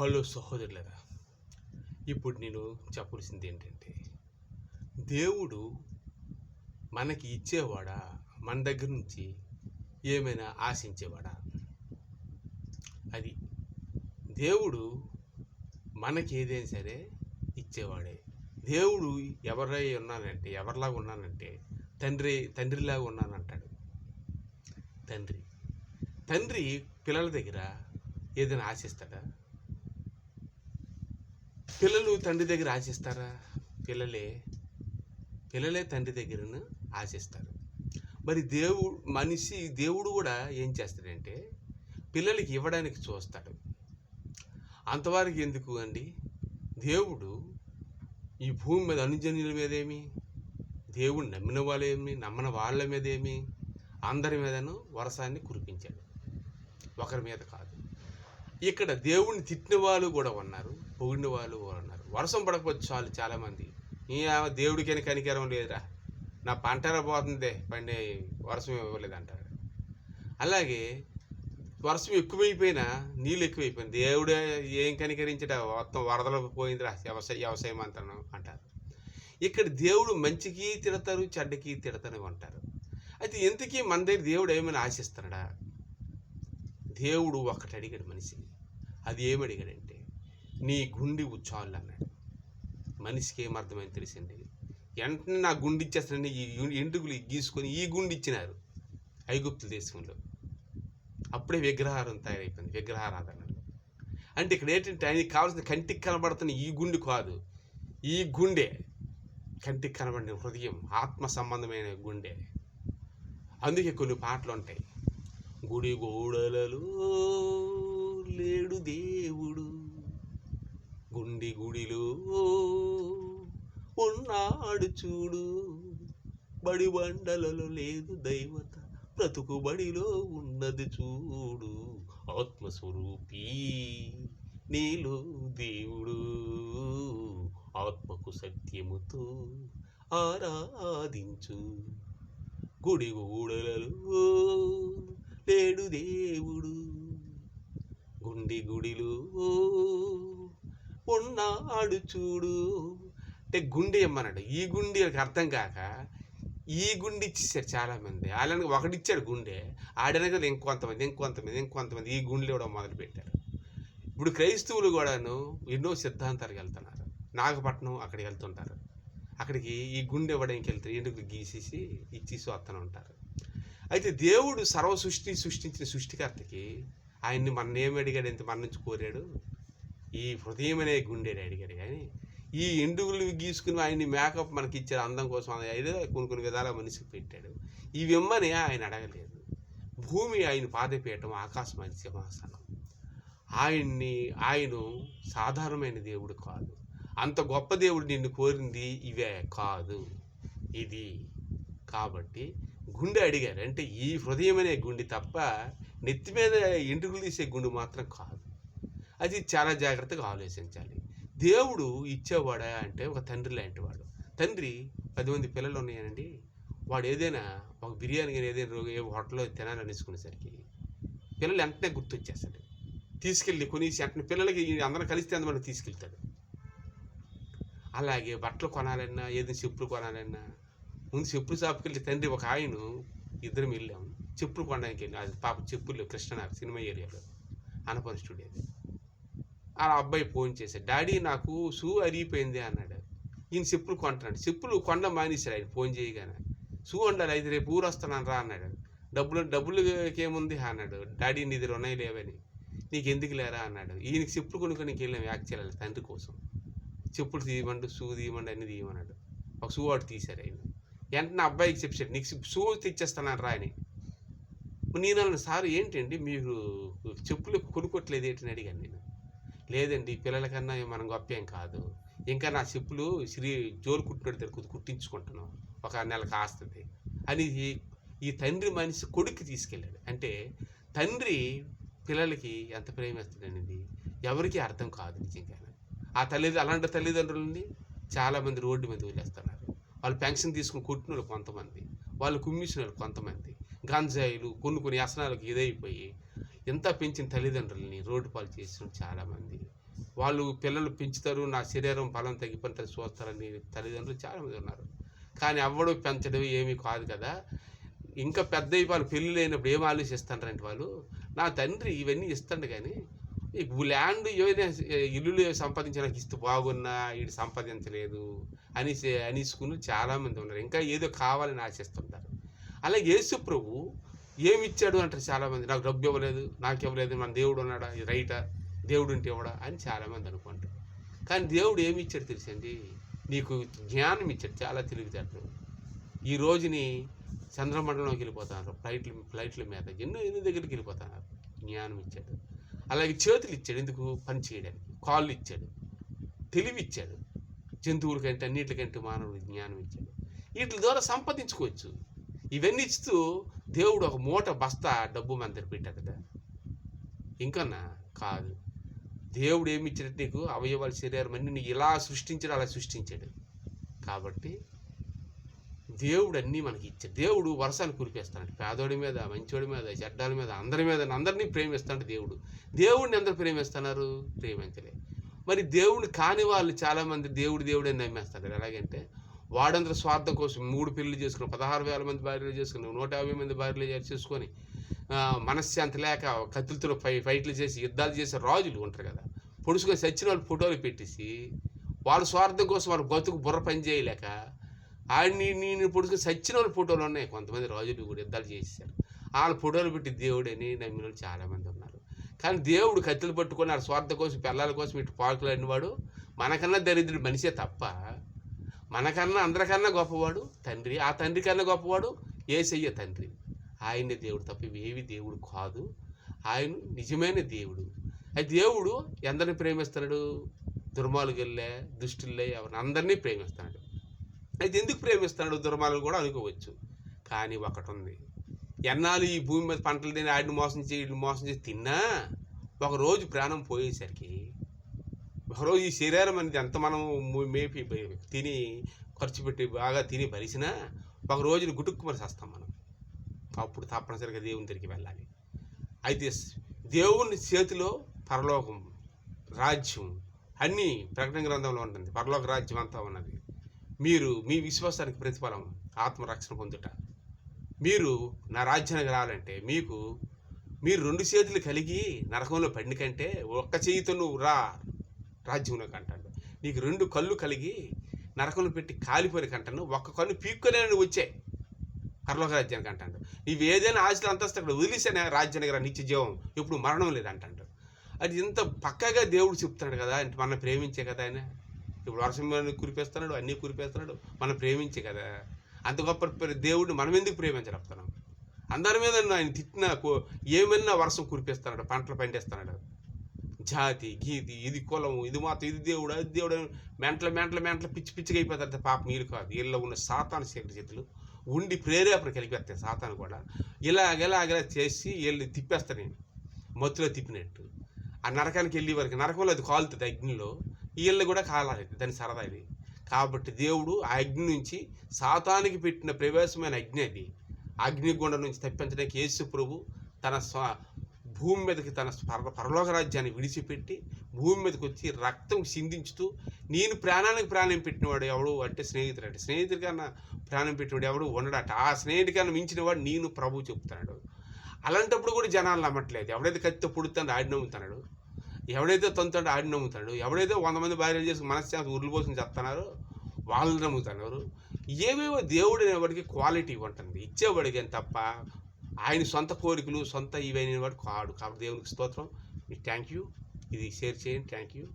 Hello సహోదరులరా ఇప్పుడు నేను చెప్పాల్సింది ఏంటంటే దేవుడు మనకి ఇచ్చేవాడా? మన దగ్గర నుంచి ఏమైనా ఆశించేవాడా? అది దేవుడు మనకి ఏదైనా సరే ఇచ్చేవాడే. దేవుడు ఎవరై ఉన్నానంటే ఎవరిలాగా ఉన్నానంటే తండ్రి తండ్రిలాగా ఉన్నానంటాడు. తండ్రి. తండ్రి పిల్లల దగ్గర ఏదైనా ఆశిస్తాడా? పిల్లలు తండ్రి దగ్గర ఆశిస్తారా? పిల్లలే. పిల్లలే తండ్రి దగ్గరను ఆశిస్తారు. మరి దేవుడు మనిషి దేవుడు కూడా ఏం చేస్తాడంటే పిల్లలకి ఇవ్వడానికి చూస్తాడు. అంతవరకు ఎందుకు అండి? దేవుడు ఈ భూమి మీద అనుజన్యుల మీదేమి? దేవుడు నమ్మిన వాళ్ళేమి? నమ్మని వాళ్ళ మీదేమి? అందరి మీదను వరసాన్ని కురిపించాడు. ఒకరి మీద కాదు. ఇక్కడ దేవుణ్ణి తిట్టిన వాళ్ళు కూడా ఉన్నారు. పొగిడిన వాళ్ళు అన్నారు ఉన్నారు. వర్షం పడకపోతే చాలు చాలామంది. ఈ దేవుడికైనా కనికరం లేదురా. నా పంటరా పోతుందే పండే వర్షం ఇవ్వలేదు అంటారు అలాగే వర్షం ఎక్కువైపోయినా నీళ్ళు ఎక్కువైపోయింది దేవుడే ఏం కనికరించడా? మొత్తం వరదలు పోయిందిరా వ్యవసాయ వ్యవసాయం అంటాను అంటారు. ఇక్కడ దేవుడు మంచికి తిడతారు చెడ్డకి తిడతారు అంటారు. అయితే ఇంతకీ మన దగ్గర దేవుడు ఏమైనా ఆశిస్తున్నాడా? దేవుడు ఒకటి అడిగాడు మనిషిని. అది ఏమడిగాడంటే నీ గుండి చాలు అన్నాడు. మనిషికి ఏం అర్థమైంది తెలిసింది. వెంటనే నా గుండి ఇచ్చేస్తానని ఈ ఎంటుకులు గీసుకొని ఈ గుండి ఇచ్చినారు ఐగుప్తు దేశంలో. అప్పుడే విగ్రహారం తయారైపోయింది విగ్రహారాధనలు అంటే ఇక్కడ ఏంటంటే ఆయనకి కావాల్సిన కంటికి కనబడుతున్న ఈ గుండి కాదు ఈ గుండె. కంటికి కనబడిన హృదయం ఆత్మ సంబంధమైన గుండె. అందుకే కొన్ని పాటలు ఉంటాయి. గుడి గోడలలో లేడు దేవుడు. గుండి గుడిలో ఉన్నాడు చూడు. బడి బండలలో లేదు దైవత బ్రతుకు బడిలో ఉన్నది చూడు. ఆత్మస్వరూపి నీలో దేవుడు. ఆత్మకు సత్యముతో ఆరాధించు. గుడి గూడలలో లేడు దేవుడు. గుండి గుడిలో ఉన్నాడు చూడు. అంటే గుండె ఇమ్మన్నాడు ఈ గుండె అర్థం కాక ఈ గుండె ఇచ్చేసారు చాలామంది. అలానే ఒకటిచ్చాడు గుండె. ఆడనే కదా ఇంకొంతమంది ఇంకొంతమంది ఇంకొంతమంది ఈ గుండెలు ఇవ్వడం మొదలుపెట్టారు. ఇప్పుడు క్రైస్తవులు కూడాను ఎన్నో సిద్ధాంతాలకు వెళ్తున్నారు. నాగపట్నం అక్కడికి వెళ్తుంటారు. అక్కడికి ఈ గుండె ఇవ్వడానికి వెళ్తారు ఎందుకు గీసేసి ఇచ్చేసి వస్తూనే ఉంటారు? అయితే దేవుడు సర్వ సృష్టి సృష్టించిన సృష్టికర్తకి ఆయన్ని మన ఏమి అడిగాడు? ఎంత మన నుంచి కోరాడు? ఈ హృదయం అనే గుండెని అడిగారు. కానీ ఈ ఎండుగులు గీసుకుని ఆయన్ని మేకప్ మనకి ఇచ్చారు అందం కోసం ఏదో కొన్ని కొన్ని విధాల మనిషికి పెట్టాడు. ఈ విమ్మని ఆయన అడగలేదు. భూమి ఆయన పాదపీఠం ఆకాశం ఆయన సింహాసనం ఆయన్ని ఆయన సాధారణమైన దేవుడు కాదు. అంత గొప్ప దేవుడు నిన్ను కోరింది ఇవే కాదు. ఇది. కాబట్టి గుండె అడిగారు. అంటే ఈ హృదయం అనే గుండె తప్ప నెత్తి మీద ఎంట్రుకలు తీసే గుండె మాత్రం కాదు. అది చాలా జాగ్రత్తగా ఆలోచించాలి. దేవుడు ఇచ్చేవాడా అంటే ఒక తండ్రి లాంటి వాడు. తండ్రి పది మంది పిల్లలు ఉన్నాయనండి. వాడు ఏదైనా ఒక బిర్యానీ కానీ ఏదైనా రో- ఏ హోటల్లో తినాలనేసుకునేసరికి పిల్లలు వెంటనే గుర్తొచ్చేస్తాడు. తీసుకెళ్ళి కొనేసి వెంటనే పిల్లలకి అందరం కలిస్తే అందులో తీసుకెళ్తాడు. అలాగే బట్టలు కొనాలన్నా ఏదైనా చెప్పులు కొనాలన్నా ముందు చెప్పులు షాప్కి వెళ్ళి తండ్రి ఒక ఆయన ఇద్దరం వెళ్ళాము చెప్పులు కొనడానికి వెళ్ళి అది పాప చెప్పులు కృష్ణనగర్ సినిమా ఏరియాలో. అనపరి స్టూడియో ఆ అబ్బాయి ఫోన్ చేశాడు. డాడీ నాకు షూ అరిగిపోయింది అన్నాడు. ఈయన చెప్పులు కొంటున్నాడు. చెప్పులు కొండ మానేశాడు ఆయన ఫోన్ చేయగానే. షూ ఉండాలి అయితే రేపు ఊరు వస్తున్నాను రా అన్నాడు. డబ్బులు డబ్బులకి ఏముంది అన్నాడు. డాడీ నీ దగ్గర ఉన్నాయి లేవని. నీకు ఎందుకు లేరా అన్నాడు. ఈయనకి చెప్పులు కొనుక్కోనికి వెళ్ళాం చేయాలి తండ్రి కోసం. చెప్పులు తీయమండు షూ తీయమండి అన్ని తీయమన్నాడు. ఒక షూ వాడు తీశారు ఆయన. వెంటనే అబ్బాయికి చెప్పాడు నీకు షూ తెచ్చేస్తాను రా అని. నేను అన్నాను సార్ ఏంటండి? మీరు చెప్పులు కొనుక్కోట్లేదు ఏంటని అడిగాను నేను. లేదండి పిల్లలకన్నా మనం గొప్ప ఏం కాదు. ఇంకా నా చెప్పులు శ్రీ జోలు కుట్టినట్టు దగ్గర కుట్టించుకుంటున్నాం ఒక నెల కాస్తుంది. అని ఈ- తండ్రి మనిషి కొడుక్కి తీసుకెళ్ళాడు. అంటే తండ్రి పిల్లలకి ఎంత ప్రేమిస్తాడనేది ఎవరికీ అర్థం కాదు నిజంగా ఆ తల్లి అలాంటి తల్లిదండ్రులని చాలామంది రోడ్డు మీద వదిలేస్తున్నారు. వాళ్ళు పెన్షన్ తీసుకుని కొట్టిన వాళ్ళు కొంతమంది. వాళ్ళు కుమ్మిసిన వాళ్ళు కొంతమంది. గంజాయిలు కొన్ని కొన్ని వ్యసనాలకు ఇదైపోయి ఎంత పెంచిన తల్లిదండ్రులని రోడ్డు పాలు చేసిన చాలామంది. వాళ్ళు పిల్లలు పెంచుతారు నా శరీరం బలం తగ్గిపోతుంది చూస్తారని తల్లిదండ్రులు చాలామంది ఉన్నారు. కానీ అవ్వడు పెంచడం ఏమీ కాదు కదా. ఇంకా పెద్ద వాళ్ళు పెళ్ళి లేనప్పుడు ఏం ఆలోచిస్తారంటే వాళ్ళు? నా తండ్రి ఇవన్నీ ఇస్తాడు కానీ ల్యాండ్ ఏమైనా ఇల్లులు సంపాదించడానికి ఇస్తే బాగున్నా వీడు సంపాదించలేదు అనేసి అనేసుకుని చాలామంది ఉన్నారు. ఇంకా ఏదో కావాలని ఆశిస్తుంటారు. అలాగే యేసు ప్రభు ఏమి ఇచ్చాడు అంటారు చాలామంది. నాకు డబ్బు ఇవ్వలేదు నాకు ఇవ్వలేదు మన దేవుడు ఉన్నాడా ఇది రైటా దేవుడు ఉంటే ఇవ్వడా అని చాలామంది అనుకుంటారు. కానీ దేవుడు ఏమి ఇచ్చాడు తెలుసండి నీకు జ్ఞానం ఇచ్చాడు చాలా తెలివితేటలు. ఈ రోజుని చంద్రమండలంలోకి వెళ్ళిపోతున్నారు ఫ్లైట్ల ఫ్లైట్ల మీద ఎన్నో ఎన్నో దగ్గరికి వెళ్ళిపోతున్నారు. జ్ఞానం ఇచ్చాడు. అలాగే చేతులు ఇచ్చాడు ఎందుకు? పని చేయడానికి. కాళ్ళు ఇచ్చాడు తెలివి ఇచ్చాడు జంతువులకంటే అన్నిటికంటే మానవుడికి జ్ఞానం ఇచ్చాడు. వీటి ద్వారా సంపాదించుకోవచ్చు. ఇవన్నీ ఇస్తూ దేవుడు ఒక మూట బస్తా డబ్బు మన దగ్గర పెట్టాడట. ఇంకన్నా కాదు. దేవుడు ఏమి ఇచ్చాడు నీకు అవయవాల శరీరం అన్ని నీకు ఇలా సృష్టించాడు అలా సృష్టించాడు. కాబట్టి దేవుడు అన్నీ మనకి ఇచ్చాడు. దేవుడు వరసాన్ని కురిపేస్తాడు. పేదోడి మీద మంచోడి మీద చెడ్డాల మీద అందరి మీద అందరినీ ప్రేమిస్తాడు దేవుడు. దేవుడిని అందరు ప్రేమిస్తున్నారు? ప్రేమించలే. మరి దేవుడిని కాని వాళ్ళు చాలామంది దేవుడు దేవుడని నమ్మేస్తారు ఎలాగంటే వాడందరూ స్వార్థం కోసం మూడు పెళ్ళి చేసుకుని పదహారు వేల మంది భార్యలు చేసుకుని నూట యాభై మంది భార్యలు చేసుకొని మనశ్శాంతి లేక కత్తులతో ఫై ఫైట్లు చేసి యుద్ధాలు చేసే రాజులు ఉంటారు కదా. పొడుచుకొని సచ్చిన వాళ్ళు ఫోటోలు పెట్టేసి వాళ్ళ స్వార్థం కోసం వాళ్ళ బతుకు బుర్ర పని చేయలేక ఆడిని నేను పొడుచుకొని సచ్చిన వాళ్ళ ఫోటోలు ఉన్నాయి. కొంతమంది రాజులు కూడా యుద్ధాలు చేసేసారు వాళ్ళ ఫోటోలు పెట్టి దేవుడని నమ్మిన వాళ్ళు చాలామంది ఉన్నారు. కానీ దేవుడు కత్తులు పట్టుకొని వాళ్ళ స్వార్థం కోసం పిల్లల కోసం ఇటు పాకులు వాడు మనకన్నా దరిద్రుడు మనిషే తప్ప మనకన్నా అందరికన్నా గొప్పవాడు తండ్రి. ఆ తండ్రి కన్నా గొప్పవాడు ఏసయ్య తండ్రి. ఆయనే దేవుడు తప్ప ఇవేవి దేవుడు కాదు. ఆయన నిజమైన దేవుడు. ఆ దేవుడు ఎందరిని ప్రేమిస్తున్నాడు? దుర్మార్గుల్లే దుష్టుల్లే ఎవరిని? అందరినీ ప్రేమిస్తున్నాడు. అయితే ఎందుకు ప్రేమిస్తున్నాడు? దుర్మాలు కూడా అనుకోవచ్చు. కానీ ఒకటి ఉంది. ఎన్నాళ్ళు ఈ భూమి మీద పంటలు తిని ఆడిని మోసం చేసి వీడిని మోసం చేసి తిన్నా ఒక రోజు ప్రాణం పోయేసరికి ఒకరోజు ఈ శరీరం అనేది ఎంత మనం మేపి తిని ఖర్చు పెట్టి బాగా తిని భరిసినా ఒక రోజున గుటుక్కు మరి వస్తాం మనం. అప్పుడు తప్పనిసరిగా దేవుని దగ్గరికి వెళ్ళాలి. అయితే దేవుని చేతిలో పరలోకం రాజ్యం అన్నీ ప్రకటన గ్రంథంలో ఉంటుంది. పరలోక రాజ్యం అంతా ఉన్నది. మీరు మీ విశ్వాసానికి ప్రతిఫలం ఆత్మరక్షణ పొందుట. మీరు నా రాజ్యానికి రావాలంటే మీకు మీరు రెండు చేతులు కలిగి నరకంలో పడిన కంటే ఒక్క చేయితో నువ్వు రా. రాజ్యంలోకి అంటాడు నీకు రెండు కళ్ళు కలిగి నరకంలో పెట్టి కాలిపోయిన కంటాను ఒక్క కన్ను పీక్కునే వచ్చాయి పరలోక రాజ్యానికి అంటాడు. నీవు ఏదైనా ఆశలు అంతస్తు అక్కడ వదిలేసానే రాజ్యానికి రా నిత్య జీవం ఎప్పుడు మరణం లేదంటాడు. అది ఇంత పక్కగా దేవుడు చెప్తున్నాడు కదా అంటే మనం ప్రేమించే కదా ఆయన. ఇప్పుడు వర్షం కురిపేస్తున్నాడు అన్నీ కురిపేస్తున్నాడు మనం ప్రేమించే కదా. అంత గొప్ప దేవుడిని మనం ఎందుకు ప్రేమించలేపుతున్నాం అందరి మీద ఆయన తిట్టిన కో- ఏమన్నా వర్షం కురిపిస్తున్నాడు పంటలు పండిస్తున్నాడు. జాతి గీతి ఇది కులం ఇది మాత్రం ఇది దేవుడు అది దేవుడు అని మెంటల మెంటల మెంటల పిచ్చి పిచ్చిగా అయిపోతారు పాప మీరు కాదు. వీళ్ళలో ఉన్న సాతాను శేఖర చేతులు ఉండి ప్రేరేపణ కలిపేస్తాయి సాతాను కూడా. ఇలాగ చేసి వీళ్ళు తిప్పేస్తాను నేను. మత్తులో తిప్పినట్టు. ఆ నరకానికి వెళ్ళే వరకు నరకంలో అది కాలుతుంది అగ్నిలో. వీళ్ళు కూడా కాలాలి దాని సరదా ఇది. కాబట్టి దేవుడు ఆ అగ్ని నుంచి సాతానికి పెట్టిన ప్రవేశమైన అగ్ని అది. అగ్నిగుండ నుంచి తప్పించడానికి యేసు ప్రభు తన స్వ భూమి మీదకి తన పరలోక రాజ్యాన్ని విడిచిపెట్టి భూమి మీదకి వచ్చి రక్తం సిందించుతూ నేను ప్రాణానికి ప్రాణం పెట్టినవాడు ఎవడు అంటే స్నేహితుడు అంటే స్నేహితుడి కన్నా ప్రాణం పెట్టినవాడు ఎవడు ఉండడట. ఆ స్నేహితుడి కన్నా మించిన వాడు నేను ప్రభు చెప్తున్నాడు. అలాంటప్పుడు కూడా జనాలు నమ్మట్లేదు. ఎవడైతే కత్తితో పుడుతాడు ఆడి నమ్ముతున్నాడు ఎవడైతే తొంతాడో ఆడి నమ్ముతాడు. ఎవడైతే వంద మంది భార్యలు చేసి మనశ్శాంతి ఉరులు చెప్తున్నారు చెప్తున్నారో వాళ్ళు నమ్ముతున్నారు ఏవేవో దేవుడు అనేవాడికి క్వాలిటీ ఉంటుంది ఇచ్చేవాడికి తప్ప? ఆయన సొంత కోరికలు సొంత ఇవన్నీ వాడు కాడు కాబట్టి దేవునికి స్తోత్రం. థ్యాంక్ యూ ఇది షేర్ చేయండి. Thank you